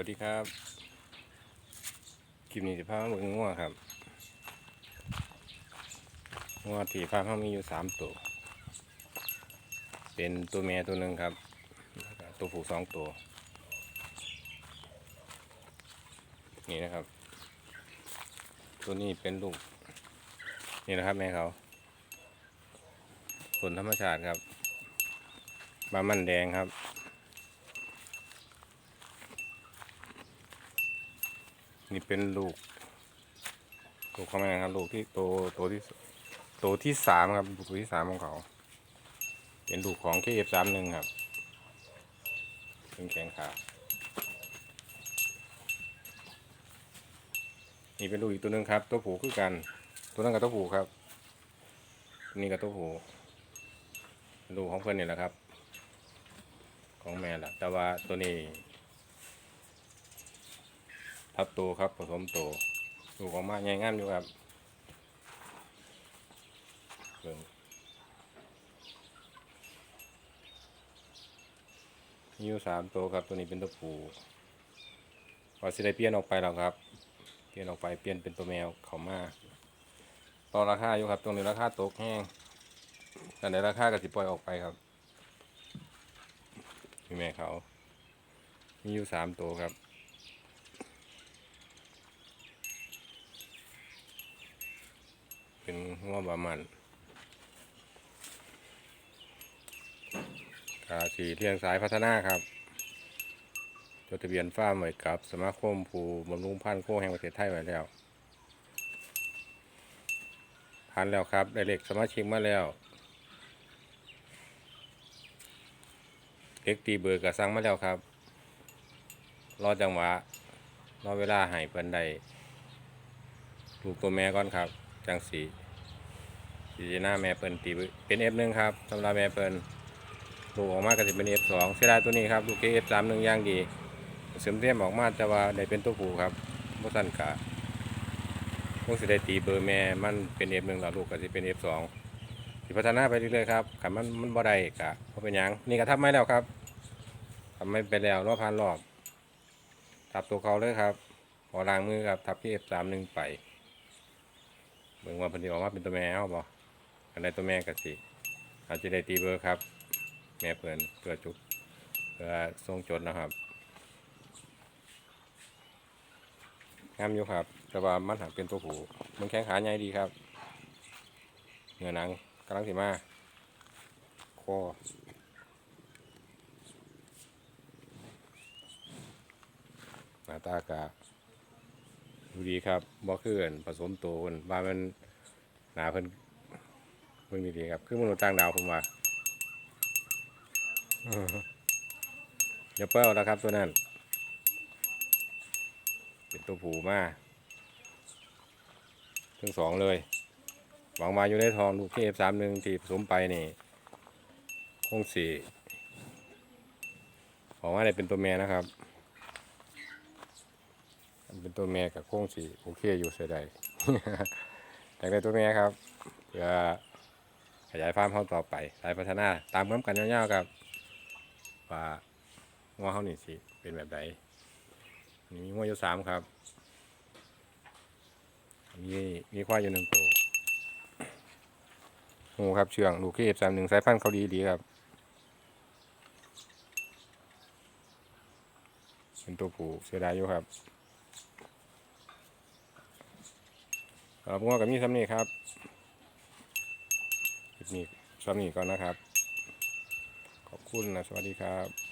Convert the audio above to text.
วัสดีครับ คลิปนี้จะพามาเบิ่งงัวครับงัวที่ฟาร์มเขามีอยู่สามตัว เป็นตัวเมียตัวหนึ่งครับ ตัวผู้สองตัว นี่นะครับ ตัวนี้เป็นลูก นี่นะครับแม่เขาผลธรรมชาติครับบามันแดงครับ นี่เป็นลูกลูกเขาแม่ครับลูกที่โตโตที่โตที่สามครับลูกตัวที่สามของเขา เป็นลูกของเคเอฟสามหนึ่งครับเป็นแขงขานี่เป็นลูกอีกตัวหนึ่งครับ ตัวผูคือกัน ตัวนั้นกับตัวผูครับ นี้กับตัวผูลูกของเพื่อนนี่แหละครับ ของแม่ละแต่ว่าตัวนี้ ทับโตครับผสมโตลูออกมาใหญ่งามอยู่ครับเบิ่งมีอยู่สามตัวครับตัวนี้เป็นตัวผู้พอสิได้เปลี่ยนออกไปแล้วครับ เปลี่ยนออกไปเปลี่ยนเป็นตัวแมวเขามาต่อราคาอยู่ครับ ตรงนี้ราคาตกแห้งแต่ในราคาก็สิปล่อยออกไปครับมีแม่เขามีอยู่สามตัวครับ เป็นหัวบามันกาสีเลียงสายพัฒนาครับจดทะเบียนฟ้าร์มไว้กับ สมาคมผู้บำรุงพันธุ์โคแห่งประเทศไทยไว้แล้วผ่านแล้วครับ ได้เลขสมาชิกมาแล้วเล็กตีเบอร์กระสั่งมาแล้วครับ รอจังหวะ รอเวลาให้เพิ่นได้ลูกตัวแม่ก่อนครับ จังสี สีหน้าแม่เพิ่นตีเป็น F1 ครับสำหรับแม่เพิ่นลูกออกมาก็จะเป็น F2 เสียดายตัวนี้ครับลูก F31 ย่างดีเสริมเทียมออกมาแต่ว่าได้เป็นตัวผู้ครับบ่สั่นกะคงสิได้ตีเบอร์แม่มันเป็น F1 แล้วลูกก็สิเป็น F2 สิพัฒนาไปเรื่อยๆครับคันมันมันบ่ได้กะบ่เป็นยังนี่ก็ทำไม่แล้วครับทำไม่ไปแล้วรอบพันรอบทับตัวเขาเลยครับพอล้างมือครับทับที่ F31 ไปเบิ่งว่าพิ่นสิออกมาเป็นตัวแม่เฮาบ่ กันได้ตัวแม่ก็สิอาจจะได้ตีเบอร์ครับ แม่เพิ่อนเพื่อจุดเพื่อส่งจดนะครับงามอยู่ครับ แต่ว่ามันหักเป็นตัวผู้มันแข้งขาใหญ่ดีครับเนื้อหนังกำลังสิมาคอหน้าตากะดูดีครับบ่คือเอิ้นผสมตเพิ่นว่ามันหนาเพิ่น เบิ่งดีๆครับ คือมนุษย์ต่างดาวผมว่าเอออย่าเป้าแล้วครับตัวนั้น เป็นตัวผูมาทั้งสองเลย หวังมาอยู่ในทองลูกเคฟสามหนึ่งที่ผสมไปนี่คงสี่หวังว่าได้เป็นตัวแม่นะครับเป็นตัวแม่กับโค้งสีโอเคอยู่ใส่ได้อยากได้ตัวแม่ครับเพื่อ ขยายฟาร์มเขาต่อไปสายพัฒนาตามเพิ่มกันยาวๆครับว่างัวเขานี่สิเป็นแบบใดนี่มีงัวอยู่สามครับ มีมีควายอยู่หนึ่งตัวโอ้ครับเชื่องลูกเคฟสามหนึ่งสายพันธุ์เขาดีดีครับเป็นตัวผู้เสียดายอยู่ครับครับผมก็มีซ้ำนี้ครับ ลิปนี้ซ้ำนี้ก่อนนะครับ ขอบคุณนะสวัสดีครับ